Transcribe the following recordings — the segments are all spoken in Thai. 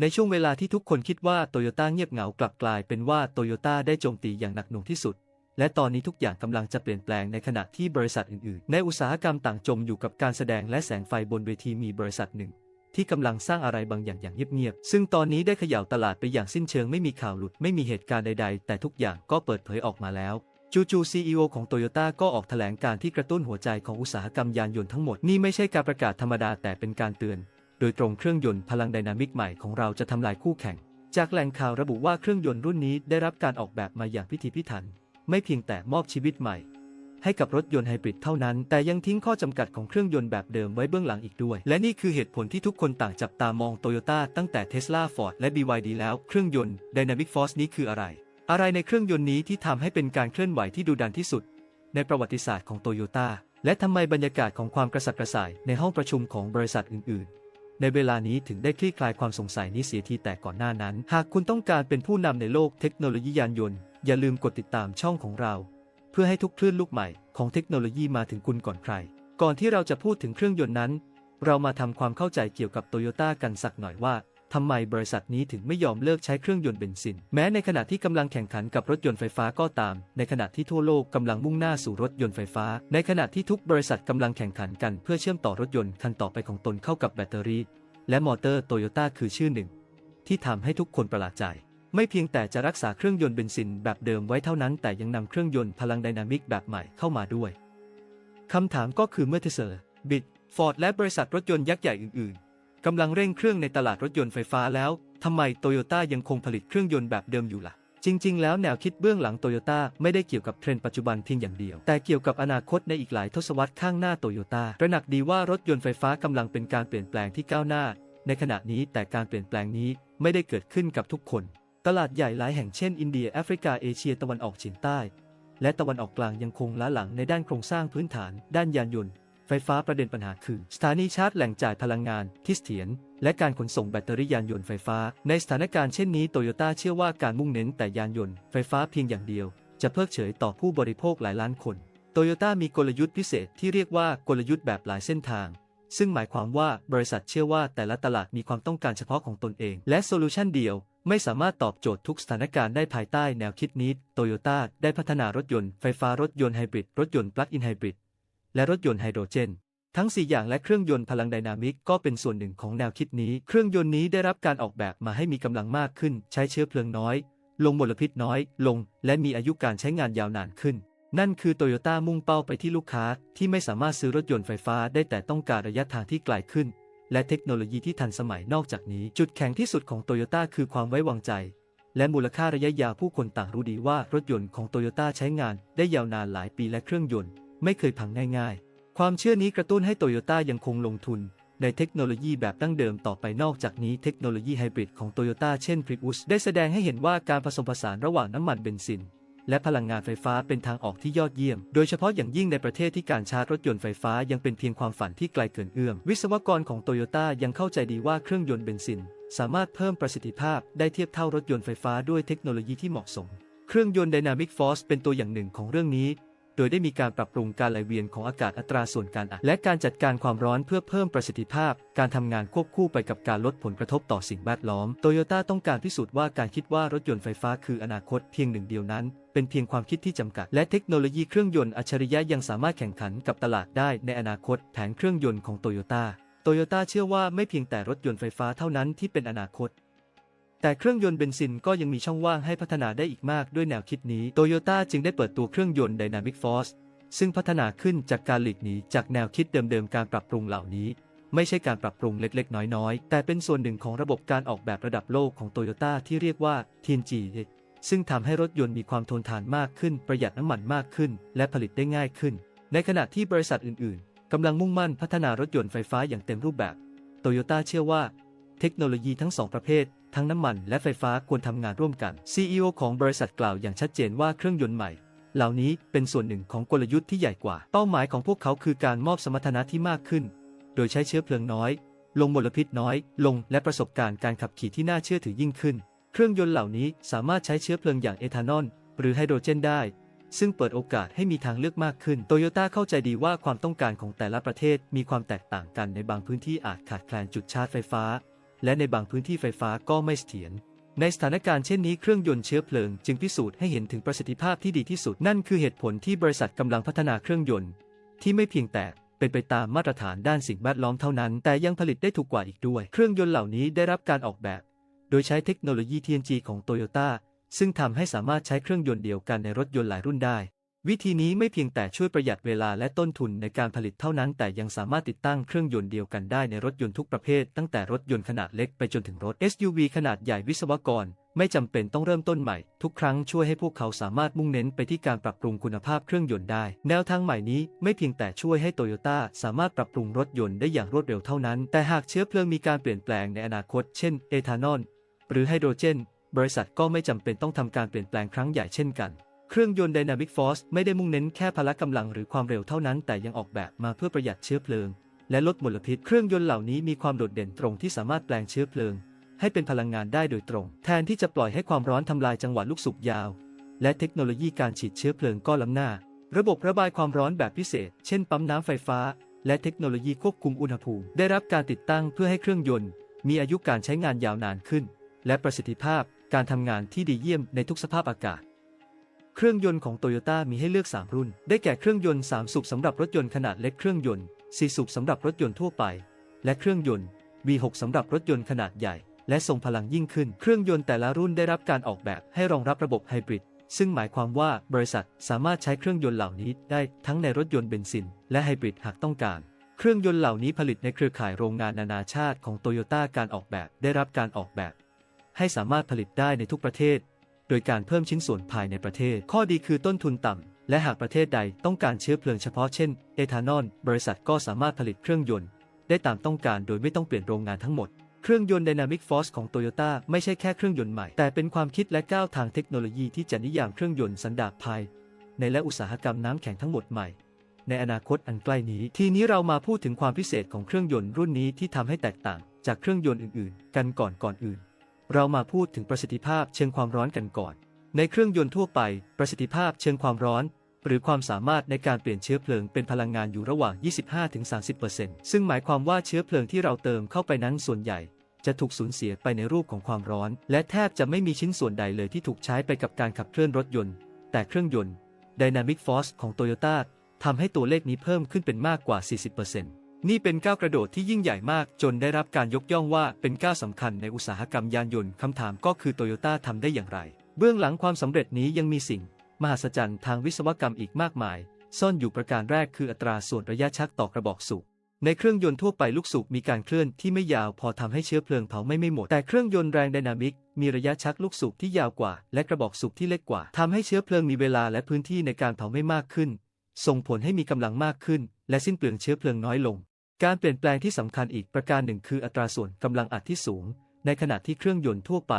ในช่วงเวลาที่ทุกคนคิดว่าโตโยต้าเงียบเหงากลับกลายเป็นว่าโตโยต้าได้โจมตีอย่างหนักหน่วงที่สุด และตอนนี้ทุกอย่างกำลังจะเปลี่ยนแปลงในขณะที่บริษัทอื่นๆ ในอุตสาหกรรมต่างจมอยู่กับการแสดงและแสงไฟบนเวทีมีบริษัทหนึ่ง ที่กำลังสร้างอะไรบางอย่างอย่างเงียบๆ ซึ่งตอนนี้ได้เขย่าตลาดไปอย่างสิ้นเชิงไม่มีข่าวหลุดไม่มีเหตุการณ์ใดๆ แต่ทุกอย่างก็เปิดเผยออกมาแล้วจู่ๆ CEO ของโตโยต้าก็ออกแถลงการที่กระตุ้นหัวใจของอุตสาหกรรมยานยนต์ทั้งหมดนี่ไม่ใช่การประกาศธรรมดาแต่เป็นการเตือน โดยตรงเครื่องยนต์พลังไดนามิกใหม่ของเราจะทำลายคู่แข่ง จากแหล่งข่าวระบุว่าเครื่องยนต์รุ่นนี้ได้รับการออกแบบมาอย่างพิถีพิถัน ไม่เพียงแต่มอบชีวิตใหม่ ให้กับรถยนต์ไฮบริดเท่านั้น แต่ยังทิ้งข้อจำกัดของเครื่องยนต์แบบเดิมไว้เบื้องหลังอีกด้วย และนี่คือเหตุผลที่ทุกคนต่างจับตามองโตโยต้าตั้งแต่ Tesla Ford และ BYD แล้วเครื่องยนต์ Dynamic Force นี้คืออะไร อะไรในเครื่องยนต์นี้ที่ทำให้เป็นการเคลื่อนไหวที่ดุดันที่สุด ในประวัติศาสตร์ของโตโยต้าและทำไมบรรยากาศของความกระสับกระส่ายในห้องประชุมของบริษัทอื่นๆ ในเวลานี้ถึงได้คลี่คลายความสงสัยนี้เสียทีแต่ก่อนหน้านั้น หากคุณต้องการเป็นผู้นำในโลกเทคโนโลยียานยนต์ อย่าลืมกดติดตามช่องของเรา เพื่อให้ทุกคลื่นลูกใหม่ของเทคโนโลยีมาถึงคุณก่อนใคร ก่อนที่เราจะพูดถึงเครื่องยนต์นั้น เรามาทำความเข้าใจเกี่ยวกับโตโยต้ากันสักหน่อยว่า ทำไมบริษัทนี้ถึงไม่ยอมเลิกใช้เครื่องยนต์เบนซิน แม้ในขณะที่กำลังแข่งขันกับรถยนต์ไฟฟ้าก็ตาม ในขณะที่ทั่วโลกกำลังมุ่งหน้าสู่รถยนต์ไฟฟ้า ในขณะที่ทุกบริษัทกำลังแข่งขันกันเพื่อเชื่อมต่อรถยนต์คันต่อไปของตนเข้ากับแบตเตอรี่ และมอเตอร์โตโยต้าคือชื่อหนึ่ง ที่ทำให้ทุกคนประหลาดใจไม่เพียงแต่จะรักษาเครื่องยนต์เบนซินแบบเดิมไว้เท่านั้น แต่ยังนำเครื่องยนต์พลังไดนามิกแบบใหม่เข้ามาด้วย คำถามก็คือเมื่อเทสลาบิดฟอร์ดและบริษัทรถยนต์ยักษ์ใหญ่อื่น กำลังเร่งเครื่องในตลาดรถยนต์ไฟฟ้าแล้ว ทำไมโตโยต้ายังคงผลิตเครื่องยนต์แบบเดิมอยู่ล่ะ จริง ๆ แล้วแนวคิดเบื้องหลังโตโยต้าไม่ได้เกี่ยวกับเทรนด์ปัจจุบันเพียงอย่างเดียว แต่เกี่ยวกับอนาคตในอีกหลายทศวรรษข้างหน้าโตโยต้าระหนักดีว่ารถยนต์ไฟฟ้ากำลังเป็นการเปลี่ยนแปลงที่ก้าวหน้า ในขณะนี้แต่การเปลี่ยนแปลงนี้ไม่ได้เกิดขึ้นกับทุกคน ตลาดใหญ่หลายแห่งเช่น อินเดียแอฟริกาเอเชียตะวันออกเฉียงใต้ และตะวันออกกลางยังคงล้าหลังในด้านโครงสร้างพื้นฐาน ด้านยานยนต์ ไฟฟ้าประเด็นปัญหาคือ สถานีชาร์จแหล่งจ่ายพลังงานที่เสถียรและการขนส่งแบตเตอรี่ยานยนต์ไฟฟ้า ในสถานการณ์เช่นนี้โตโยต้าเชื่อว่าการมุ่งเน้นแต่ยานยนต์ไฟฟ้าเพียงอย่างเดียว จะเพิกเฉยต่อผู้บริโภคหลายล้านคนโตโยต้ามีกลยุทธ์พิเศษที่เรียกว่ากลยุทธ์แบบหลายเส้นทาง ซึ่งหมายความว่าบริษัทเชื่อว่าแต่ละตลาดมีความต้องการเฉพาะของตนเอง และโซลูชันเดียวไม่สามารถตอบโจทย์ทุกสถานการณ์ได้ภายใต้แนวคิดนี้โตโยต้าได้พัฒนารถยนต์ไฟฟ้ารถยนต์ไฮบริดรถยนต์ปลั๊กอินไฮบริด และรถยนต์ไฮโดรเจน ทั้ง 4 อย่างและเครื่องยนต์พลังไดนามิกก็เป็นส่วนหนึ่งของแนวคิดนี้ เครื่องยนต์นี้ได้รับการออกแบบมาให้มีกำลังมากขึ้น ใช้เชื้อเพลิงน้อย ลงมลพิษน้อย ลง และมีอายุการใช้งานยาวนานขึ้น นั่นคือโตโยต้ามุ่งเป้าไปที่ลูกค้าที่ไม่สามารถซื้อรถยนต์ไฟฟ้าได้แต่ต้องการระยะทางที่ไกลขึ้น และเทคโนโลยีที่ทันสมัยนอกจากนี้ จุดแข็งที่สุดของโตโยต้าคือความไว้วางใจและมูลค่าระยะยาวผู้คนต่างรู้ดีว่ารถยนต์ของโตโยต้าใช้งานได้ยาวนานหลายปีและเครื่องยนต์ ไม่เคยพังง่ายๆ ความเชื่อนี้กระตุ้นให้โตโยต้ายังคงลงทุน ในเทคโนโลยีแบบดั้งเดิมต่อไปนอกจากนี้เทคโนโลยีไฮบริดของโตโยต้าเช่น Prius ได้แสดงให้เห็นว่าการผสมผสานระหว่างน้ำมันเบนซิน และพลังงานไฟฟ้าเป็นทางออกที่ยอดเยี่ยม โดยเฉพาะอย่างยิ่งในประเทศที่การชาร์จรถยนต์ไฟฟ้ายังเป็นเพียงความฝันที่ไกลเกินเอื้อมวิศวกรของโตโยต้ายังเข้าใจดีว่าเครื่องยนต์เบนซิน สามารถเพิ่มประสิทธิภาพได้เทียบเท่ารถยนต์ไฟฟ้าด้วยเทคโนโลยีที่เหมาะสม เครื่องยนต์ Dynamic Force เป็นตัวอย่างหนึ่งของเรื่องนี้ โดยได้มีการปรับปรุงการไหลเวียนของอากาศอัตราส่วนการอัดและการจัดการความร้อนเพื่อเพิ่มประสิทธิภาพ การทำงานควบคู่ไปกับการลดผลกระทบต่อสิ่งแวดล้อมโตโยต้าต้องการพิสูจน์ว่าการคิดว่ารถยนต์ไฟฟ้าคืออนาคตเพียงหนึ่งเดียวนั้นเป็นเพียงความคิดที่จำกัด และเทคโนโลยีเครื่องยนต์อัจฉริยะยังสามารถแข่งขันกับตลาดได้ในอนาคตแผนเครื่องยนต์ของโตโยต้าโตโยต้าเชื่อว่าไม่เพียงแต่รถยนต์ไฟฟ้าเท่านั้นที่เป็นอนาคต แต่เครื่องยนต์เบนซินก็ยังมีช่องว่างให้พัฒนาได้อีกมากด้วยแนวคิดนี้โตโยต้าจึงได้เปิดตัวเครื่องยนต์ Dynamic Force ซึ่งพัฒนาขึ้นจากการหลีกหนีจากแนวคิดเดิมๆการปรับปรุงเหล่านี้ ไม่ใช่การปรับปรุงเล็กๆ น้อยๆ แต่เป็นส่วนหนึ่งของระบบการออกแบบระดับโลกของโตโยต้าที่เรียกว่า TNG ซึ่งทำให้รถยนต์มีความทนทานมากขึ้น ประหยัดน้ำมันมากขึ้น และผลิตได้ง่ายขึ้น ในขณะที่บริษัทอื่นๆกำลังมุ่งมั่นพัฒนารถยนต์ไฟฟ้าอย่างเต็มรูปแบบโตโยต้าเชื่อว่า เทคโนโลยีทั้งสองประเภท ทั้งน้ำมันและไฟฟ้าควรทำงานร่วมกัน CEO ของบริษัทกล่าวอย่างชัดเจนว่าเครื่องยนต์ใหม่ เหล่านี้เป็นส่วนหนึ่งของกลยุทธ์ที่ใหญ่กว่า เป้าหมายของพวกเขาคือการมอบสมรรถนะที่มากขึ้น โดยใช้เชื้อเพลิงน้อย ลงมลพิษน้อย ลงและประสบการณ์การขับขี่ที่น่าเชื่อถือยิ่งขึ้น เครื่องยนต์เหล่านี้สามารถใช้เชื้อเพลิงอย่างเอทานอลหรือไฮโดรเจนได้ซึ่งเปิดโอกาสให้มีทางเลือกมากขึ้น โตโยต้าเข้าใจดีว่าความต้องการของแต่ละประเทศมีความแตกต่างกันในบางพื้นที่อาจขาดแคลนจุดชาร์จไฟฟ้า และในบางพื้นที่ไฟฟ้าก็ไม่เสถียรในสถานการณ์เช่นนี้เครื่องยนต์เชื้อเพลิงจึงพิสูจน์ให้เห็นถึงประสิทธิภาพที่ดีที่สุดนั่นคือเหตุผลที่บริษัทกำลังพัฒนาเครื่องยนต์ ที่ไม่เพียงแต่เป็นไปตามมาตรฐานด้านสิ่งแวดล้อมเท่านั้น แต่ยังผลิตได้ถูกกว่าอีกด้วย เครื่องยนต์เหล่านี้ได้รับการออกแบบ โดยใช้เทคโนโลยี TNG ของโตโยต้าซึ่งทำให้สามารถใช้เครื่องยนต์เดียวกันในรถยนต์หลายรุ่นได้ วิธีนี้ไม่เพียงแต่ช่วยประหยัดเวลาและต้นทุนในการผลิตเท่านั้น แต่ยังสามารถติดตั้งเครื่องยนต์เดียวกันได้ในรถยนต์ทุกประเภท ตั้งแต่รถยนต์ขนาดเล็กไปจนถึงรถ SUV ขนาดใหญ่วิศวกร ไม่จำเป็นต้องเริ่มต้นใหม่ ทุกครั้งช่วยให้พวกเขาสามารถมุ่งเน้นไปที่การปรับปรุงคุณภาพเครื่องยนต์ได้ แนวทางใหม่นี้ไม่เพียงแต่ช่วยให้โตโยต้าสามารถปรับปรุงรถยนต์ได้อย่างรวดเร็วเท่านั้น แต่หากเชื้อเพลิงมีการเปลี่ยนแปลงในอนาคต เช่น เอทานอลหรือไฮโดรเจน บริษัทก็ไม่จำเป็นต้องทำการเปลี่ยนแปลงครั้งใหญ่เช่นกัน เครื่องยนต์ Dynamic Force ไม่ได้มุ่งเน้นแค่พละกำลังหรือความเร็วเท่านั้น แต่ยังออกแบบมาเพื่อประหยัดเชื้อเพลิง และลดมลพิษ เครื่องยนต์เหล่านี้มีความโดดเด่นตรงที่สามารถแปลงเชื้อเพลิง ให้เป็นพลังงานได้โดยตรง แทนที่จะปล่อยให้ความร้อนทำลายจังหวะลูกสูบยาว และเทคโนโลยีการฉีดเชื้อเพลิงก็ล้ำหน้า ระบบระบายความร้อนแบบพิเศษ เช่น ปั๊มน้ำไฟฟ้า และเทคโนโลยีควบคุมอุณหภูมิ ได้รับการติดตั้งเพื่อให้เครื่องยนต์ มีอายุการใช้งานยาวนานขึ้น และประสิทธิภาพการทำงานที่ดีเยี่ยมในทุกสภาพอากาศ เครื่องยนต์ของโตโยต้ามีให้เลือก 3 รุ่น ได้แก่เครื่องยนต์ 3 สูบสำหรับรถยนต์ขนาดเล็กเครื่องยนต์ 4 สูบสำหรับรถยนต์ทั่วไป และเครื่องยนต์ V6 สำหรับรถยนต์ขนาดใหญ่ และทรงพลังยิ่งขึ้น เครื่องยนต์แต่ละรุ่นได้รับการออกแบบให้รองรับระบบไฮบริด ซึ่งหมายความว่าบริษัทสามารถใช้เครื่องยนต์เหล่านี้ได้ทั้งในรถยนต์เบนซิน และไฮบริดหากต้องการ เครื่องยนต์เหล่านี้ผลิตในเครือข่ายโรงงานนานาชาติของโตโยต้าการออกแบบได้รับการออกแบบ ให้สามารถผลิตได้ในทุกประเทศ ดยการเพิ่มชิ้นส่วนภายในประเทศ ข้อดีคือต้นทุนต่ำและหากประเทศใดต้องการเชื้อเพลิงเฉพาะเช่น เอทานอล บริษัทก็สามารถผลิตเครื่องยนต์ ได้ตามต้องการโดยไม่ต้องเปลี่ยนโรงงานทั้งหมด เครื่องยนต์ Dynamic Force ของ Toyota ไม่ใช่แค่เครื่องยนต์ใหม่ แต่เป็นความคิดและก้าวทางเทคโนโลยีที่จะนิยามเครื่องยนต์สันดาปภายในและอุตสาหกรรมน้ำแข็งทั้งหมดใหม่ ในอนาคตอันใกล้นี้ ทีนี้เรามาพูดถึงความพิเศษของเครื่องยนต์รุ่นนี้ที่ทำให้แตกต่างจากเครื่องยนต์อื่น ๆ กันก่อนก่อนอื่น เรามาพูดถึงประสิทธิภาพเชิงความร้อนกันก่อน ในเครื่องยนต์ทั่วไป ประสิทธิภาพเชิงความร้อน หรือความสามารถในการเปลี่ยนเชื้อเพลิงเป็นพลังงานอยู่ระหว่าง 25-30%ซึ่งหมายความว่าเชื้อเพลิงที่เราเติมเข้าไปนั้นส่วนใหญ่ จะถูกสูญเสียไปในรูปของความร้อน และแทบจะไม่มีชิ้นส่วนใดเลยที่ถูกใช้ไปกับการขับเคลื่อนรถยนต์ แต่เครื่องยนต์ Dynamic Force ของ Toyota ทำให้ตัวเลขนี้เพิ่มขึ้นเป็นมากกว่า 40% นี่เป็นก้าวกระโดดที่ยิ่งใหญ่มากจนได้รับการยกย่องว่าเป็นก้าวสำคัญในอุตสาหกรรมยานยนต์คำถามก็คือโตโยต้าทำได้อย่างไร เบื้องหลังความสำเร็จนี้ยังมีสิ่ง มหัศจรรย์ทางวิศวกรรมอีกมากมาย ซ่อนอยู่ประการแรกคืออัตราส่วนระยะชักต่อกระบอกสูบในเครื่องยนต์ทั่วไปลูกสูบมีการเคลื่อนที่ไม่ยาวพอทำให้เชื้อเพลิงเผาไม่ไม่หมด แต่เครื่องยนต์แรงไดนามิก มีระยะชักลูกสูบที่ยาวกว่า และกระบอกสูบที่เล็กกว่าทำให้เชื้อเพลิงมีเวลาและพื้นที่ในการเผาไม่มากขึ้น ส่งผลให้มีกำลังมากขึ้น และสิ้นเปลืองเชื้อเพลิงน้อยลง การเปลี่ยนแปลงที่สำคัญอีกประการหนึ่งคืออัตราส่วนกำลังอัดที่สูง ในขณะที่เครื่องยนต์ทั่วไป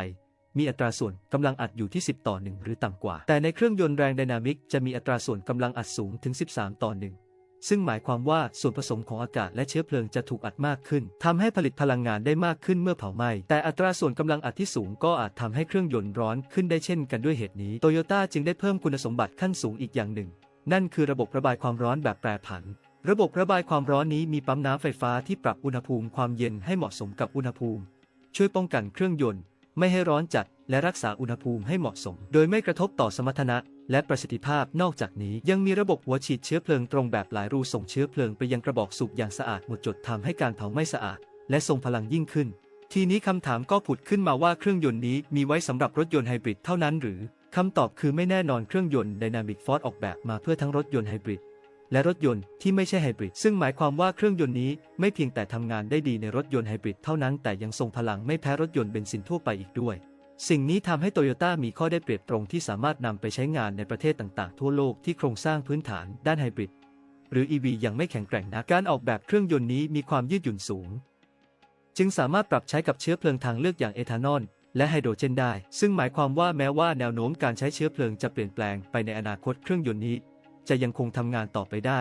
มีอัตราส่วนกำลังอัดอยู่ที่ 10 ต่อ 1 หรือต่ำกว่า แต่ในเครื่องยนต์แรงไดนามิกจะมีอัตราส่วนกำลังอัดสูงถึง 13 ต่อ 1 ซึ่งหมายความว่าส่วนผสมของอากาศและเชื้อเพลิงจะถูกอัดมากขึ้นทำให้ผลิตพลังงานได้มากขึ้นเมื่อเผาไหม้แต่อัตราส่วนกำลังอัดที่สูงก็อาจทำให้เครื่องยนต์ร้อนขึ้นได้เช่นกันด้วยเหตุนี้โตโยต้าจึงได้เพิ่มคุณสมบัติขั้นสูงอีกอย่างหนึ่ง นั่นคือระบบระบายความร้อนแบบแปรผัน ระบบระบายความร้อนนี้มีปั๊มน้ำไฟฟ้าที่ปรับอุณหภูมิความเย็นให้เหมาะสมกับอุณหภูมิ ช่วยป้องกันเครื่องยนต์ ไม่ให้ร้อนจัด และรักษาอุณหภูมิให้เหมาะสม โดยไม่กระทบต่อสมรรถนะ และประสิทธิภาพนอกจากนี้ยังมีระบบหัวฉีดเชื้อเพลิงตรงแบบหลายรูส่งเชื้อเพลิงไปยังกระบอกสูบอย่างสะอาดหมดจดทำให้การเผาไม่สะอาด และทรงพลังยิ่งขึ้น ทีนี้คำถามก็ผุดขึ้นมาว่าเครื่องยนต์นี้มีไว้สำหรับรถยนต์ไฮบริดเท่านั้นหรือคำตอบคือไม่แน่นอนเครื่องยนต์ Dynamic Force ออกแบบมาเพื่อทั้งรถยนต์ไฮบริด และรถยนต์ที่ไม่ใช่ไฮบริด ซึ่งหมายความว่าเครื่องยนต์นี้ไม่เพียงแต่ทำงานได้ดีในรถยนต์ไฮบริดเท่านั้น แต่ยังทรงพลังไม่แพ้รถยนต์เบนซินทั่วไปอีกด้วย สิ่งนี้ทำให้โตโยต้ามีข้อได้เปรียบตรงที่สามารถนำไปใช้งานในประเทศต่างๆ ทั่วโลกที่โครงสร้างพื้นฐานด้านไฮบริดหรือ EV ยังไม่แข็งแกร่งนักการออกแบบเครื่องยนต์นี้มีความยืดหยุ่นสูง จึงสามารถปรับใช้กับเชื้อเพลิงทางเลือกอย่างเอทานอลและไฮโดรเจนได้ ซึ่งหมายความว่าแม้ว่าแนวโน้มการใช้เชื้อเพลิงจะเปลี่ยนแปลงไปในอนาคตเครื่องยนต์นี้ จะยังคงทำงานต่อไปได้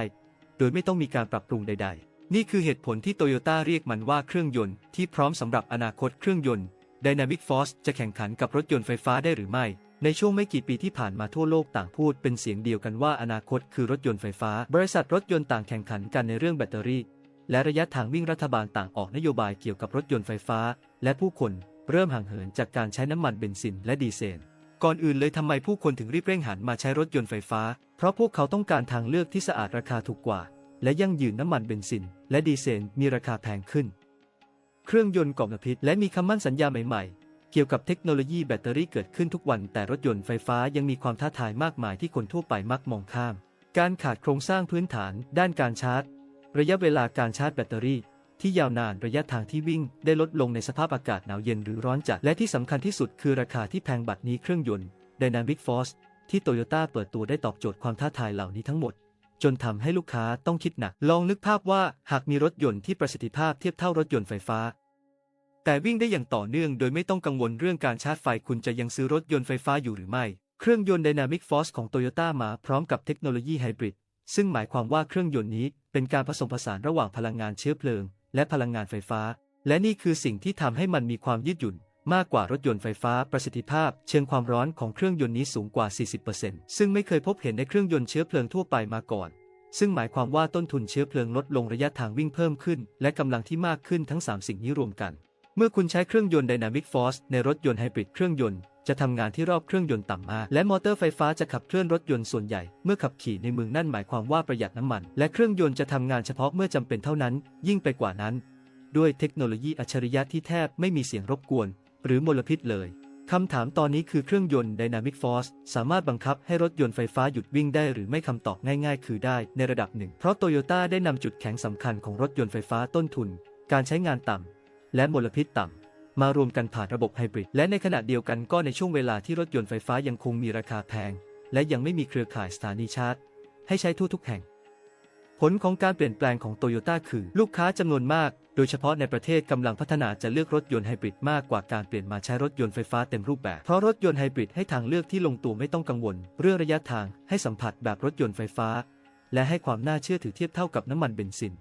โดยไม่ต้องมีการปรับปรุงใด ๆ นี่คือเหตุผลที่โตโยต้าเรียกมันว่าเครื่องยนต์ที่พร้อมสำหรับอนาคตเครื่องยนต์ Dynamic Force จะแข่งขันกับรถยนต์ไฟฟ้าได้หรือไม่ ในช่วงไม่กี่ปีที่ผ่านมาทั่วโลกต่างพูดเป็นเสียงเดียวกันว่าอนาคตคือรถยนต์ไฟฟ้า บริษัทรถยนต์ต่างแข่งขันกันในเรื่องแบตเตอรี่ และระยะทางวิ่งรัฐบาลต่างออกนโยบายเกี่ยวกับรถยนต์ไฟฟ้า และผู้คนเริ่มห่างเหินจากการใช้น้ำมันเบนซินและดีเซล ก่อนอื่นเลยทำไมผู้คนถึงรีบเร่งหันมาใช้รถยนต์ไฟฟ้า เพราะพวกเขาต้องการทางเลือกที่สะอาดราคาถูกกว่า และยั่งยืนน้ำมันเบนซิน และดีเซลมีราคาแพงขึ้น เครื่องยนต์ก่อมลพิษและมีคำมั่นสัญญาใหม่ๆ เกี่ยวกับเทคโนโลยีแบตเตอรี่เกิดขึ้นทุกวัน แต่รถยนต์ไฟฟ้ายังมีความท้าทายมากมายที่คนทั่วไปมักมองข้าม การขาดโครงสร้างพื้นฐาน ด้านการชาร์จ ระยะเวลาการชาร์จแบตเตอรี่ ที่ยาวนานระยะทางที่วิ่ง ได้ลดลงในสภาพอากาศหนาวเย็นหรือร้อนจัด และที่สำคัญที่สุดคือราคาที่แพงบัตรนี้เครื่องยนต์ Dynamic Force ที่โตโยต้าเปิดตัวได้ตอบโจทย์ความท้าทายเหล่านี้ทั้งหมด จนทำให้ลูกค้าต้องคิดหนัก ลองนึกภาพว่าหากมีรถยนต์ที่ประสิทธิภาพเทียบเท่ารถยนต์ไฟฟ้า แต่วิ่งได้อย่างต่อเนื่อง โดยไม่ต้องกังวลเรื่องการชาร์จไฟคุณจะยังซื้อรถยนต์ไฟฟ้าอยู่หรือไม่ เครื่องยนต์ Dynamic Force ของ Toyota มาพร้อมกับเทคโนโลยีไฮบริดซึ่งหมายความว่าเครื่องยนต์นี้เป็นการผสมผสานระหว่างพลังงานเชื้อเพลิง และพลังงานไฟฟ้า และนี่คือสิ่งที่ทำให้มันมีความยืดหยุ่น มากกว่ารถยนต์ไฟฟ้าประสิทธิภาพ เชิงความร้อนของเครื่องยนต์นี้สูงกว่า 40%ซึ่งไม่เคยพบเห็นในเครื่องยนต์เชื้อเพลิงทั่วไปมาก่อน ซึ่งหมายความว่าต้นทุนเชื้อเพลิงลดลงระยะทางวิ่งเพิ่มขึ้น และกำลังที่มากขึ้นทั้ง 3 สิ่งนี้รวมกัน เมื่อคุณใช้เครื่องยนต์ Dynamic Force ในรถยนต์ไฮบริดเครื่องยนต์จะทำงานที่รอบเครื่องยนต์ต่ำมาก และมอเตอร์ไฟฟ้าจะขับเคลื่อนรถยนต์ส่วนใหญ่ เมื่อขับขี่ในเมืองนั่นหมายความว่าประหยัดน้ำมัน และเครื่องยนต์จะทำงานเฉพาะเมื่อจำเป็นเท่านั้น ยิ่งไปกว่านั้น ด้วยเทคโนโลยีอัจฉริยะที่แทบไม่มีเสียงรบกวน หรือมลพิษเลยคำถามตอนนี้คือเครื่องยนต์ Dynamic Force สามารถบังคับให้รถยนต์ไฟฟ้าหยุดวิ่งได้หรือไม่คำตอบง่ายๆ คือได้ในระดับหนึ่ง เพราะโตโยต้าได้นำจุดแข็งสำคัญของรถยนต์ไฟฟ้าต้นทุน การใช้งานต่ำ และมลพิษต่ำมารวมกันผ่านระบบไฮบริด และในขณะเดียวกันก็ในช่วงเวลาที่รถยนต์ไฟฟ้ายังคงมีราคาแพง และยังไม่มีเครือข่ายสถานีชาร์จ ให้ใช้ทั่วทุกแห่ง ผลของการเปลี่ยนแปลงของโตโยต้าคือ ลูกค้าจำนวนมาก โดยเฉพาะในประเทศกำลังพัฒนาจะเลือกรถยนต์ไฮบริดมากกว่าการเปลี่ยนมาใช้รถยนต์ไฟฟ้าเต็มรูปแบบ เพราะรถยนต์ไฮบริดให้ทางเลือกที่ลงตัวไม่ต้องกังวล เรื่องระยะทางให้สัมผัสแบบรถยนต์ไฟฟ้า และให้ความน่าเชื่อถือเทียบเท่ากับน้ำมันเบนซิน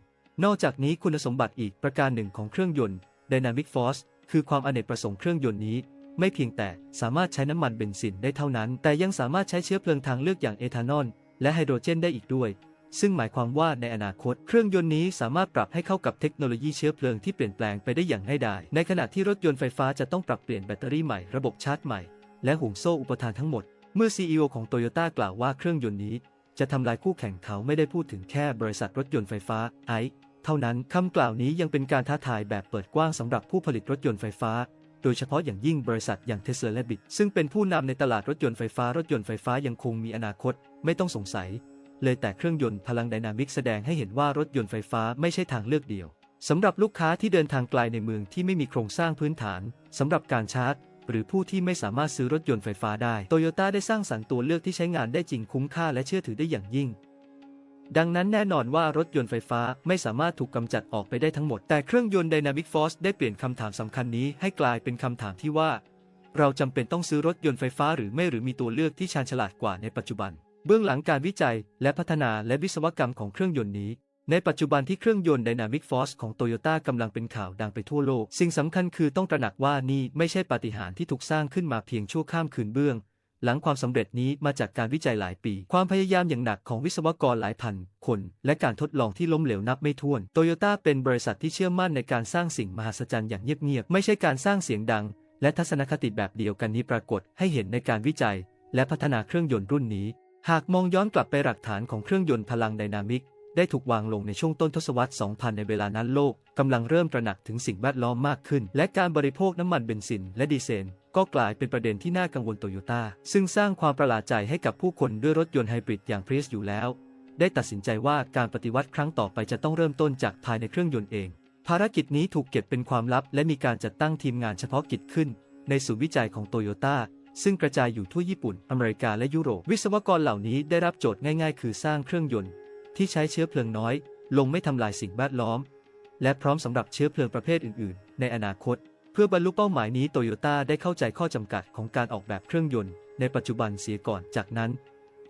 นอกจากนี้คุณสมบัติอีกประการหนึ่งของเครื่องยนต์ Dynamic Force คือความอเนกประสงค์เครื่องยนต์นี้ ไม่เพียงแต่สามารถใช้น้ำมันเบนซินได้เท่านั้น แต่ยังสามารถใช้เชื้อเพลิงทางเลือกอย่างเอทานอลและไฮโดรเจนได้อีกด้วย ซึ่งหมายความว่าในอนาคต เครื่องยนต์นี้สามารถปรับให้เข้ากับเทคโนโลยีเชื้อเพลิงที่เปลี่ยนแปลงไปได้อย่างง่ายดาย ในขณะที่รถยนต์ไฟฟ้าจะต้องปรับเปลี่ยนแบตเตอรี่ใหม่ระบบชาร์จใหม่ และห่วงโซ่อุปทานทั้งหมด เมื่อ CEO ของโตโยต้ากล่าวว่าเครื่องยนต์นี้ จะทำลายคู่แข่งเขาไม่ได้พูดถึงแค่บริษัทรถยนต์ไฟฟ้าไอ เท่านั้นคำกล่าวนี้ยังเป็นการท้าทายแบบเปิดกว้างสำหรับผู้ผลิตรถยนต์ไฟฟ้า โดยเฉพาะอย่างยิ่งบริษัทอย่างเทสลาและบิตซึ่งเป็นผู้นำในตลาดรถยนต์ไฟฟ้ารถยนต์ไฟฟ้ายังคงมีอนาคต ไม่ต้องสงสัย เลยแต่เครื่องยนต์พลังไดนามิกแสดงให้เห็นว่ารถยนต์ไฟฟ้าไม่ใช่ทางเลือกเดียวสำหรับลูกค้าที่เดินทางไกลในเมืองที่ไม่มีโครงสร้างพื้นฐานสำหรับการชาร์จ หรือผู้ที่ไม่สามารถซื้อรถยนต์ไฟฟ้าได้โตโยต้าได้สร้างสรรค์ตัวเลือกที่ใช้งานได้จริงคุ้มค่าและเชื่อถือได้อย่างยิ่ง ดังนั้นแน่นอนว่ารถยนต์ไฟฟ้าไม่สามารถถูกกำจัดออกไปได้ทั้งหมด แต่เครื่องยนต์ Dynamic Force ได้เปลี่ยนคำถามสำคัญนี้ให้กลายเป็นคำถามที่ว่า เราจำเป็นต้องซื้อรถยนต์ไฟฟ้าหรือไม่หรือมีตัวเลือกที่ชาญฉลาดกว่าในปัจจุบัน เบื้องหลังการวิจัยและพัฒนาและวิศวกรรมของเครื่องยนต์นี้ ในปัจจุบันที่เครื่องยนต์ Dynamic Force ของ Toyota กำลังเป็นข่าวดังไปทั่วโลก สิ่งสำคัญคือต้องตระหนักว่านี่ไม่ใช่ปาฏิหาริย์ที่ถูกสร้างขึ้นมาเพียงชั่วข้ามคืนเบื้อง หลังความสำเร็จนี้มาจากการวิจัยหลายปี ความพยายามอย่างหนักของวิศวกรหลายพันคน และการทดลองที่ล้มเหลวนับไม่ถ้วนโตโยต้าเป็นบริษัทที่เชื่อมั่นในการสร้างสิ่งมหัศจรรย์อย่างเงียบๆไม่ใช่การสร้างเสียงดัง และทัศนคติแบบเดียวกันนี้ปรากฏให้เห็นในการวิจัย และพัฒนาเครื่องยนต์รุ่นนี้ หากมองย้อนกลับไปหลักฐานของเครื่องยนต์พลังไดนามิกได้ถูกวางลงในช่วงต้นทศวรรษ 2000 ในเวลานั้นโลกกำลังเริ่มตระหนักถึงสิ่งแวดล้อมมากขึ้น และการบริโภคน้ำมันเบนซินและดีเซล ก็กลายเป็นประเด็นที่น่ากังวลโตโยต้าซึ่งสร้างความประหลาดใจให้กับผู้คนด้วยรถยนต์ไฮบริดอย่างพรีสอยู่แล้ว ได้ตัดสินใจว่าการปฏิวัติครั้งต่อไปจะต้องเริ่มต้นจากภายในเครื่องยนต์เอง ภารกิจนี้ถูกเก็บเป็นความลับ และมีการจัดตั้งทีมงานเฉพาะกิจขึ้น ในศูนย์วิจัยของโตโยต้าซึ่งกระจายอยู่ทั่วญี่ปุ่น อเมริกาและยุโรป วิศวกรเหล่านี้ได้รับโจทย์ง่าย ๆ คือสร้างเครื่องยนต์ ที่ใช้เชื้อเพลิงน้อย ลงไม่ทำลายสิ่งแวดล้อม และพร้อมสำหรับเชื้อเพลิงประเภทอื่น ๆ ในอนาคต เพื่อบรรลุเป้าหมายนี้โตโยต้าได้เข้าใจข้อจำกัดของการออกแบบเครื่องยนต์ในปัจจุบันเสียก่อนจากนั้น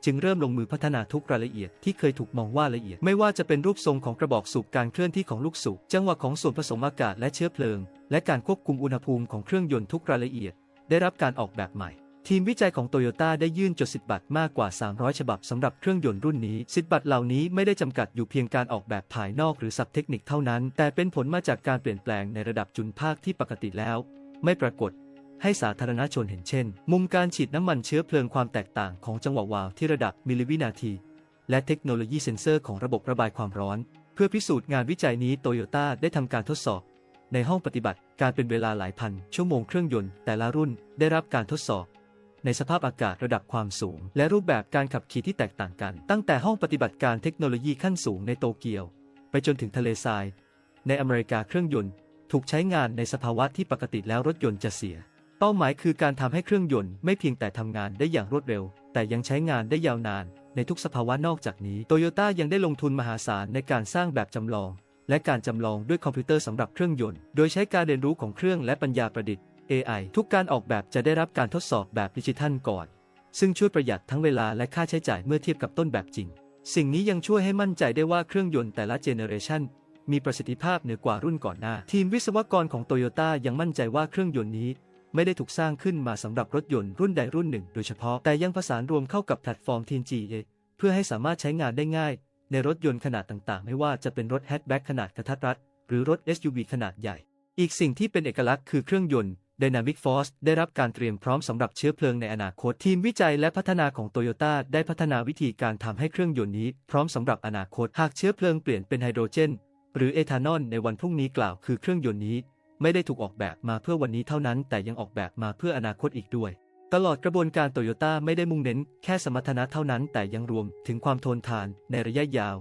จึงเริ่มลงมือพัฒนาทุกรายละเอียดที่เคยถูกมองว่าละเอียด ไม่ว่าจะเป็นรูปทรงของกระบอกสูบการเคลื่อนที่ของลูกสูบจังหวะของส่วนผสมอากาศและเชื้อเพลิง และการควบคุมอุณหภูมิของเครื่องยนต์ทุกรายละเอียด ได้รับการออกแบบใหม่ ทีมวิจัยของโตโยต้าได้ยื่นจดสิทธิบัตรมากกว่า 300 ฉบับสำหรับเครื่องยนต์รุ่นนี้ สิทธิบัตรเหล่านี้ไม่ได้จำกัดอยู่เพียงการออกแบบภายนอกหรือสับเทคนิคเท่านั้น แต่เป็นผลมาจากการเปลี่ยนแปลงในระดับจุลภาคที่ปกติแล้ว ไม่ปรากฏ ให้สาธารณชนเห็นเช่น มุมการฉีดน้ำมันเชื้อเพลิงความแตกต่างของจังหวะวาล์วที่ระดับมิลลิวินาที และเทคโนโลยีเซ็นเซอร์ของระบบระบายความร้อน เพื่อพิสูจน์งานวิจัยนี้โตโยต้าได้ทำการทดสอบ ในห้องปฏิบัติการเป็นเวลาหลายพันชั่วโมงเครื่องยนต์แต่ละรุ่นได้รับการทดสอบ ในสภาพอากาศระดับความสูง และรูปแบบการขับขี่ที่แตกต่างกัน ตั้งแต่ห้องปฏิบัติการเทคโนโลยีขั้นสูงในโตเกียว ไปจนถึงทะเลทราย ในอเมริกาเครื่องยนต์ ถูกใช้งานในสภาวะที่ปกติแล้วรถยนต์จะเสีย เป้าหมายคือการทำให้เครื่องยนต์ไม่เพียงแต่ทำงานได้อย่างรวดเร็ว แต่ยังใช้งานได้ยาวนาน ในทุกสภาวะนอกจากนี้โตโยต้ายังได้ลงทุนมหาศาลในการสร้างแบบจำลองและการจำลองด้วยคอมพิวเตอร์สำหรับเครื่องยนต์ โดยใช้การเรียนรู้ของเครื่องและปัญญาประดิษฐ์ AI ทุกการออกแบบจะได้รับการทดสอบแบบดิจิทัลก่อน ซึ่งช่วยประหยัดทั้งเวลาและค่าใช้จ่ายเมื่อเทียบกับต้นแบบจริง สิ่งนี้ยังช่วยให้มั่นใจได้ว่าเครื่องยนต์แต่ละเจเนอเรชันมีประสิทธิภาพเหนือกว่ารุ่นก่อนหน้า ทีมวิศวกรของโตโยต้ายังมั่นใจว่าเครื่องยนต์นี้ ไม่ได้ถูกสร้างขึ้นมาสำหรับรถยนต์รุ่นใดรุ่นหนึ่ง โดยเฉพาะ แต่ยังผสานรวมเข้ากับแพลตฟอร์ม TNGA เพื่อให้สามารถใช้งานได้ง่าย ในรถยนต์ขนาดต่างๆ ไม่ว่าจะเป็นรถแฮชแบ็กขนาดกระทัดรัดหรือรถ SUV ขนาดใหญ่ อีกสิ่งที่เป็นเอกลักษณ์คือเครื่องยนต์ Dynamic Force ได้รับการเตรียมพร้อมสำหรับเชื้อเพลิงในอนาคต ทีมวิจัยและพัฒนาของโตโยต้าได้พัฒนาวิธีการทำให้เครื่องยนต์นี้ พร้อมสำหรับอนาคต หากเชื้อเพลิงเปลี่ยนเป็นไฮโดรเจน หรือเอทานอลในวันพรุ่งนี้กล่าวคือเครื่องยนต์นี้ ไม่ได้ถูกออกแบบมาเพื่อวันนี้เท่านั้น แต่ยังออกแบบมาเพื่ออนาคตอีกด้วยตลอดกระบวนการโตโยต้าไม่ได้มุ่งเน้นแค่สมรรถนะเท่านั้น แต่ยังรวมถึงความทนทานในระยะยาว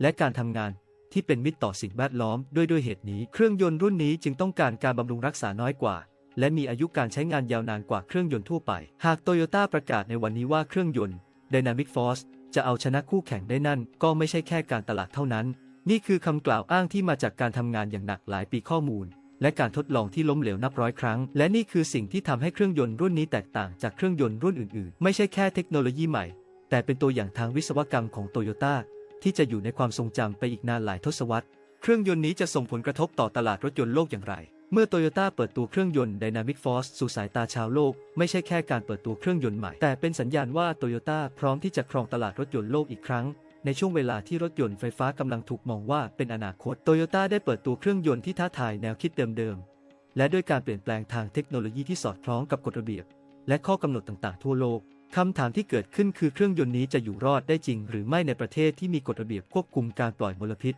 และการทำงานที่เป็นมิตรต่อสิ่งแวดล้อมด้วยด้วยเหตุนี้ เครื่องยนต์รุ่นนี้จึงต้องการการบำรุงรักษาน้อยกว่า และมีอายุการใช้งานยาวนานกว่าเครื่องยนต์ทั่วไป หากโตโยต้าประกาศในวันนี้ว่าเครื่องยนต์ Dynamic Force จะเอาชนะคู่แข่งได้นั่น ก็ไม่ใช่แค่การตลาดเท่านั้น นี่คือคำกล่าวอ้างที่มาจากการทำงานอย่างหนักหลายปีข้อมูล และการทดลองที่ล้มเหลวนับร้อยครั้ง และนี่คือสิ่งที่ทำให้เครื่องยนต์รุ่นนี้แตกต่างจากเครื่องยนต์รุ่นอื่นๆ ไม่ใช่แค่เทคโนโลยีใหม่ แต่เป็นตัวอย่างทางวิศวกรรมของโตโยต้าที่จะอยู่ในความทรงจำไปอีกนานหลายทศวรรษ เครื่องยนต์นี้จะส่งผลกระทบต่อตลาดรถยนต์โลกอย่างไร เมื่อโตโยต้าเปิดตัวเครื่องยนต์ Dynamic Force สู่สายตาชาวโลก ไม่ใช่แค่การเปิดตัวเครื่องยนต์ใหม่ แต่เป็นสัญญาณว่าโตโยต้าพร้อมที่จะครองตลาดรถยนต์โลกอีกครั้ง ในช่วงเวลาที่รถยนต์ไฟฟ้ากำลังถูกมองว่าเป็นอนาคตโตโยต้าได้เปิดตัวเครื่องยนต์ที่ท้าทายแนวคิดเดิมๆ และด้วยการเปลี่ยนแปลงทางเทคโนโลยีที่สอดคล้องกับกฎระเบียบ และข้อกำหนดต่างๆ ทั่วโลกคำถามที่เกิดขึ้นคือเครื่องยนต์นี้จะอยู่รอดได้จริง หรือไม่ในประเทศที่มีกฎระเบียบควบคุมการปล่อยมลพิษ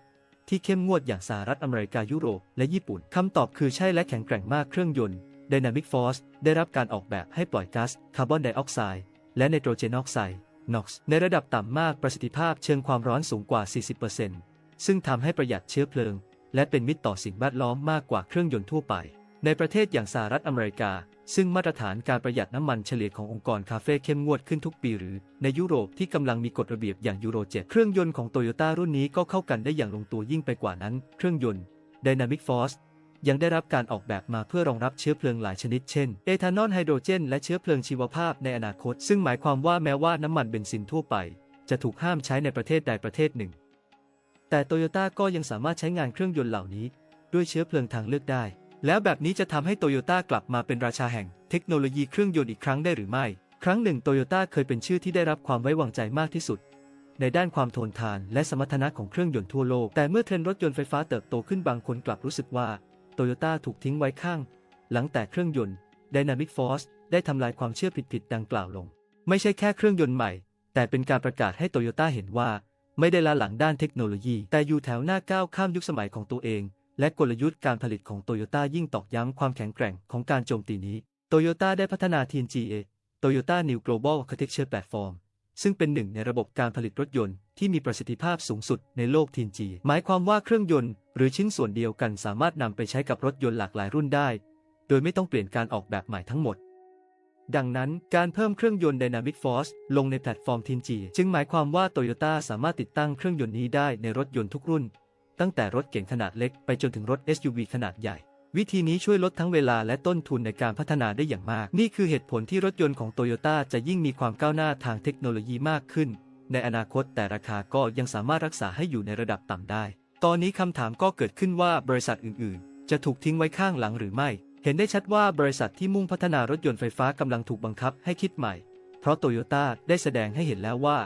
ที่เข้มงวดอย่างสหรัฐอเมริกายุโรปและญี่ปุ่นคำตอบคือใช่และแข็งแกร่งมากเครื่องยนต์ Dynamic Force ได้รับการออกแบบให้ปล่อยก๊าซคาร์บอนไดออกไซด์และไนโตรเจนออกไซด์ NOx ในระดับต่ำมากประสิทธิภาพเชิงความร้อนสูงกว่า 40%ซึ่งทำให้ประหยัดเชื้อเพลิง และเป็นมิตรต่อสิ่งแวดล้อมมากกว่าเครื่องยนต์ทั่วไป ในประเทศอย่างสหรัฐอเมริกา ซึ่งมาตรฐานการประหยัดน้ำมันเฉลี่ยขององค์กรคาเฟ่เข้มงวดขึ้นทุกปีหรือ ในยุโรปที่กำลังมีกฎระเบียบอย่างยูโร7เครื่องยนต์ของโตโยต้ารุ่นนี้ก็เข้ากันได้อย่างลงตัวยิ่งไปกว่านั้น เครื่องยนต์ Dynamic Force ยังได้รับการออกแบบมาเพื่อรองรับเชื้อเพลิงหลายชนิดเช่น เอทานอลไฮโดรเจน และเชื้อเพลิงชีวภาพในอนาคต ซึ่งหมายความว่าแม้ว่าน้ำมันเบนซินทั่วไป จะถูกห้ามใช้ในประเทศใดประเทศหนึ่ง แต่โตโยต้าก็ยังสามารถใช้งานเครื่องยนต์เหล่านี้ ด้วยเชื้อเพลิงทางเลือกได้ แล้วแบบนี้จะทำให้โตโยต้ากลับมาเป็นราชาแห่งเทคโนโลยีเครื่องยนต์อีกครั้งได้หรือไม่ ครั้งหนึ่งโตโยต้าเคยเป็นชื่อที่ได้รับความไว้วางใจมากที่สุด ในด้านความทนทานและสมรรถนะของเครื่องยนต์ทั่วโลก แต่เมื่อเทรนด์รถยนต์ไฟฟ้าเติบโตขึ้นบางคนกลับรู้สึกว่าโตโยต้าถูกทิ้งไว้ข้าง หลังแต่เครื่องยนต์ Dynamic Force ได้ทำลายความเชื่อผิดๆดังกล่าวลง ไม่ใช่แค่เครื่องยนต์ใหม่ แต่เป็นการประกาศให้โตโยต้าเห็นว่า ไม่ได้ล้าหลังด้านเทคโนโลยี แต่อยู่แถวหน้าก้าวข้ามยุคสมัยของตัวเอง และกลยุทธ์การผลิตของโตโยต้ายิ่งตอกย้ำความแข็งแกร่งของการโจมตีนี้ โตโยต้าได้พัฒนา TNGA Toyota New Global Architecture Platform ซึ่งเป็นหนึ่งในระบบการผลิตรถยนต์ที่มีประสิทธิภาพสูงสุดในโลก TNG หมายความว่าเครื่องยนต์หรือชิ้นส่วนเดียวกันสามารถนำไปใช้กับรถยนต์หลากหลายรุ่นได้ โดยไม่ต้องเปลี่ยนการออกแบบใหม่ทั้งหมด ดังนั้นการเพิ่มเครื่องยนต์ Dynamic Force ลงในแพลตฟอร์ม TNG จึงหมายความว่า Toyota สามารถติดตั้งเครื่องยนต์นี้ได้ในรถยนต์ทุกรุ่น ตั้งแต่รถเก๋งขนาดเล็กไปจนถึงรถ SUV ขนาดใหญ่ วิธีนี้ช่วยลดทั้งเวลาและต้นทุนในการพัฒนาได้อย่างมาก นี่คือเหตุผลที่รถยนต์ของโตโยต้าจะยิ่งมีความก้าวหน้าทางเทคโนโลยีมากขึ้น ในอนาคตแต่ราคาก็ยังสามารถรักษาให้อยู่ในระดับต่ำได้ ตอนนี้คำถามก็เกิดขึ้นว่าบริษัทอื่น ๆ จะถูกทิ้งไว้ข้างหลังหรือไม่ เห็นได้ชัดว่าบริษัทที่มุ่งพัฒนารถยนต์ไฟฟ้ากำลังถูกบังคับให้คิดใหม่ เพราะโตโยต้าได้แสดงให้เห็นแล้วว่า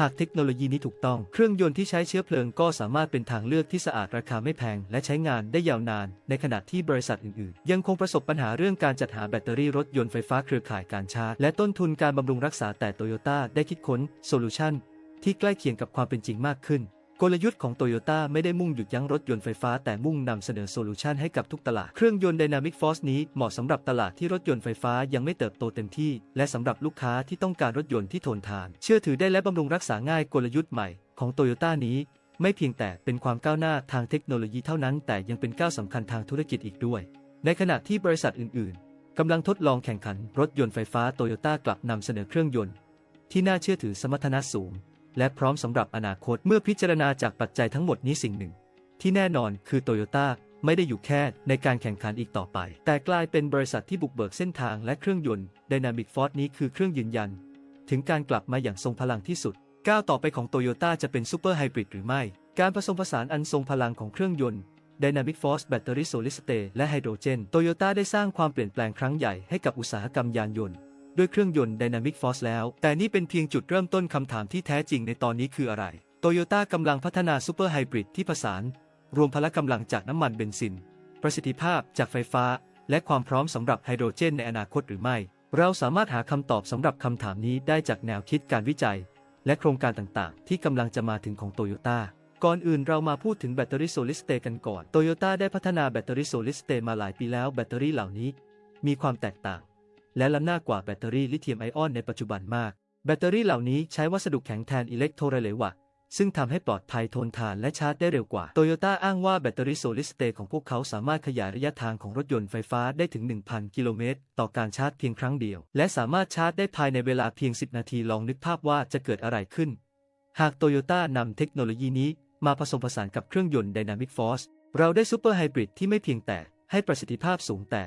หากเทคโนโลยีนี้ถูกต้อง เครื่องยนต์ที่ใช้เชื้อเพลิงก็สามารถเป็นทางเลือกที่สะอาดราคาไม่แพง และใช้งานได้ยาวนาน ในขณะที่บริษัทอื่นๆ ยังคงประสบปัญหาเรื่องการจัดหาแบตเตอรี่รถยนต์ไฟฟ้าเครือข่ายการชาร์จ และต้นทุนการบำรุงรักษาแต่โตโยต้าได้คิดค้นโซลูชันที่ใกล้เคียงกับความเป็นจริงมากขึ้น กลยุทธ์ของโตโยต้าไม่ได้มุ่งหยุดยั้งรถยนต์ไฟฟ้าแต่มุ่งนำเสนอโซลูชันให้กับทุกตลาด เครื่องยนต์ Dynamic Force นี้เหมาะสำหรับตลาดที่รถยนต์ไฟฟ้ายังไม่เติบโตเต็มที่ และสำหรับลูกค้าที่ต้องการรถยนต์ที่ทนทาน เชื่อถือได้และบำรุงรักษาง่ายกลยุทธ์ใหม่ของโตโยต้านี้ไม่เพียงแต่เป็นความก้าวหน้าทางเทคโนโลยีเท่านั้น แต่ยังเป็นก้าวสำคัญทางธุรกิจอีกด้วย ในขณะที่บริษัทอื่น ๆกำลังทดลองแข่งขันรถยนต์ไฟฟ้าโตโยต้ากลับนำเสนอเครื่องยนต์ ที่น่าเชื่อถือสมรรถนะสูง และพร้อมสำหรับอนาคตเมื่อพิจารณาจากปัจจัยทั้งหมดนี้สิ่งหนึ่ง ที่แน่นอนคือโตโยต้าไม่ได้อยู่แค่ในการแข่งขันอีกต่อไป แต่กลายเป็นบริษัทที่บุกเบิกเส้นทางและเครื่องยนต์ Dynamic Force นี้คือเครื่องยืนยัน ถึงการกลับมาอย่างทรงพลังที่สุด ก้าวต่อไปของโตโยต้าจะเป็นซูเปอร์ไฮบริดหรือไม่ การผสมผสานอันทรงพลังของเครื่องยนต์ Dynamic Force Battery Solid State และไฮโดรเจนโตโยต้าได้สร้างความเปลี่ยนแปลงครั้งใหญ่ให้กับอุตสาหกรรมยานยนต์ ด้วยเครื่องยนต์ Dynamic Force แล้ว แต่นี่เป็นเพียงจุดเริ่มต้นคำถามที่แท้จริงในตอนนี้คืออะไร โตโยต้ากำลังพัฒนาซูเปอร์ไฮบริดที่ผสาน รวมพละกำลังจากน้ำมันเบนซิน ประสิทธิภาพจากไฟฟ้า และความพร้อมสำหรับไฮโดรเจนในอนาคตหรือไม่ เราสามารถหาคำตอบสำหรับคำถามนี้ได้จากแนวคิดการวิจัย และโครงการต่างๆ ที่กำลังจะมาถึงของโตโยต้าก่อนอื่นเรามาพูดถึงแบตเตอรี่โซลิดสเตกันก่อน โตโยต้าได้พัฒนาแบตเตอรี่โซลิดสเตมาหลายปีแล้วแบตเตอรี่เหล่านี้ มีความแตกต่าง และล้ำหน้ากว่าแบตเตอรี่ลิเธียมไอออนในปัจจุบันมาก แบตเตอรี่เหล่านี้ใช้วัสดุแข็งแทนอิเล็กโทรเลวะ ซึ่งทำให้ปลอดภัยทนทานและชาร์จได้เร็วกว่าโตโยต้าอ้างว่าแบตเตอรี่โซลิสเตทของพวกเขาสามารถขยายระยะทางของรถยนต์ไฟฟ้าได้ถึง 1,000 กิโลเมตร ต่อการชาร์จเพียงครั้งเดียว และสามารถชาร์จได้ภายในเวลาเพียง 10 นาทีลองนึกภาพว่าจะเกิดอะไรขึ้น หากโตโยต้านำเทคโนโลยีนี้มาผสมผสานกับเครื่องยนต์ Dynamic Force เราได้ซูเปอร์ไฮบริดที่ไม่เพียงแต่ให้ประสิทธิภาพสูงแต่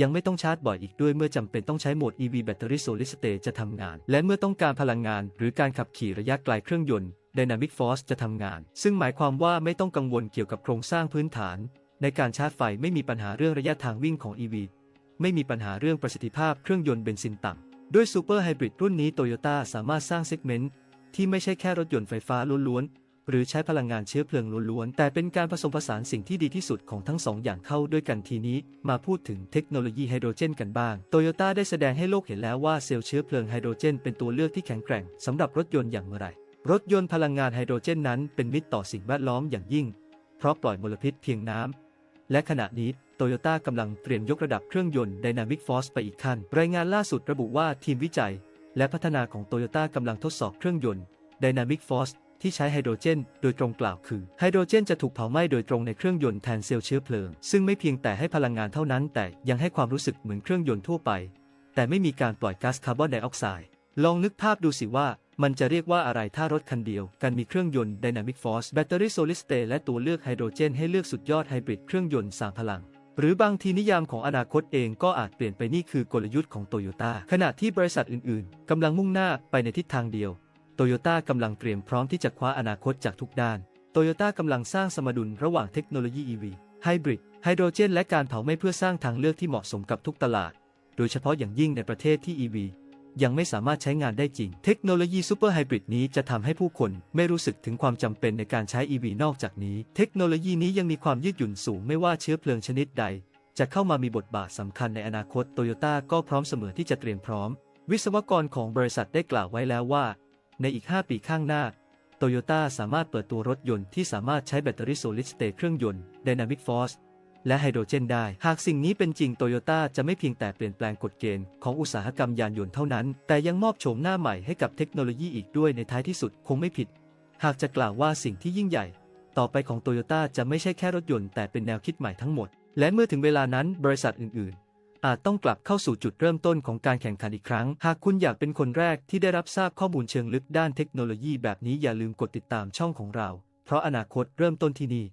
ยังไม่ต้องชาร์จบ่อยอีกด้วยเมื่อจำเป็นต้องใช้โหมด EV Battery Solid State จะทำงาน และเมื่อต้องการพลังงานหรือการขับขี่ระยะไกลเครื่องยนต์ Dynamic Force จะทำงาน ซึ่งหมายความว่าไม่ต้องกังวลเกี่ยวกับโครงสร้างพื้นฐาน ในการชาร์จไฟไม่มีปัญหาเรื่องระยะทางวิ่งของ EV ไม่มีปัญหาเรื่องประสิทธิภาพเครื่องยนต์เบนซินต่ำด้วยซูเปอร์ไฮบริดรุ่นนี้โตโยต้าสามารถสร้างเซกเมนต์ที่ไม่ใช่แค่รถยนต์ไฟฟ้าล้วนๆ หรือใช้พลังงานเชื้อเพลิงล้วนๆ แต่เป็นการผสมผสานสิ่งที่ดีที่สุดของทั้งสองอย่างเข้าด้วยกันทีนี้ มาพูดถึงเทคโนโลยีไฮโดรเจนกันบ้าง โตโยต้าได้แสดงให้โลกเห็นแล้วว่าเซลล์เชื้อเพลิงไฮโดรเจนเป็นตัวเลือกที่แข็งแกร่งสำหรับรถยนต์อย่างเมื่อไรรถยนต์พลังงานไฮโดรเจนนั้นเป็นมิตรต่อสิ่งแวดล้อมอย่างยิ่ง เพราะปล่อยมลพิษเพียงน้ำ และขณะนี้โตโยต้ากำลังเตรียมยกระดับเครื่องยนต์ Dynamic Force ไปอีกขั้น รายงานล่าสุดระบุว่าทีมวิจัย และพัฒนาของโตโยต้ากำลังทดสอบเครื่องยนต์ Dynamic Force ที่ใช้ไฮโดรเจน โดยตรงกล่าวคือ ไฮโดรเจนจะถูกเผาไหม้โดยตรงในเครื่องยนต์แทนเซลล์เชื้อเพลิง ซึ่งไม่เพียงแต่ให้พลังงานเท่านั้น แต่ยังให้ความรู้สึกเหมือนเครื่องยนต์ทั่วไป แต่ไม่มีการปล่อยก๊าซคาร์บอนไดออกไซด์ลองนึกภาพดูสิว่ามันจะเรียกว่าอะไรถ้ารถคันเดียว กันมีเครื่องยนต์ Dynamic Force แบตเตอรี่ Solid State และตัวเลือกไฮโดรเจนให้เลือกสุดยอดไฮบริดเครื่องยนต์สางพลัง หรือบางทีนิยามของอนาคตเองก็อาจเปลี่ยนไปนี่คือกลยุทธ์ของโตโยต้าขณะที่บริษัทอื่นๆกำลังมุ่งหน้าไปในทิศทางเดียว โตโยต้ากำลังเตรียมพร้อมที่จะคว้าอนาคตจากทุกด้าน โตโยต้ากำลังสร้างสมดุลระหว่างเทคโนโลยี EV ไฮบริด ไฮโดรเจน และการเผาไหม้เพื่อสร้างทางเลือกที่เหมาะสมกับทุกตลาด โดยเฉพาะอย่างยิ่งในประเทศที่ EV ยังไม่สามารถใช้งานได้จริง เทคโนโลยีซูเปอร์ไฮบริดนี้จะทำให้ผู้คนไม่รู้สึกถึงความจำเป็นในการใช้ EV นอกจากนี้ เทคโนโลยีนี้ยังมีความยืดหยุ่นสูงไม่ว่าเชื้อเพลิงชนิดใด จะเข้ามามีบทบาทสำคัญในอนาคตโตโยต้าก็พร้อมเสมอที่จะเตรียมพร้อม วิศวกรของบริษัทได้กล่าวไว้แล้วว่า ในอีก 5 ปีข้างหน้า โตโยต้าสามารถเปิดตัวรถยนต์ที่สามารถใช้แบตเตอรี่โซลิดสเตทเครื่องยนต์ Dynamic Force และไฮโดรเจนได้ หากสิ่งนี้เป็นจริงโตโยต้าจะไม่เพียงแต่เปลี่ยนแปลงกฎเกณฑ์ของอุตสาหกรรมยานยนต์เท่านั้น แต่ยังมอบโฉมหน้าใหม่ให้กับเทคโนโลยีอีกด้วยในท้ายที่สุดคงไม่ผิด หากจะกล่าวว่าสิ่งที่ยิ่งใหญ่ ต่อไปของโตโยต้าจะไม่ใช่แค่รถยนต์แต่เป็นแนวคิดใหม่ทั้งหมด และเมื่อถึงเวลานั้นบริษัทอื่นๆ อาจต้องกลับเข้าสู่จุดเริ่มต้นของการแข่งขันอีกครั้ง หากคุณอยากเป็นคนแรกที่ได้รับทราบข้อมูลเชิงลึกด้านเทคโนโลยีแบบนี้อย่าลืมกดติดตามช่องของเรา เพราะอนาคตเริ่มต้นที่นี่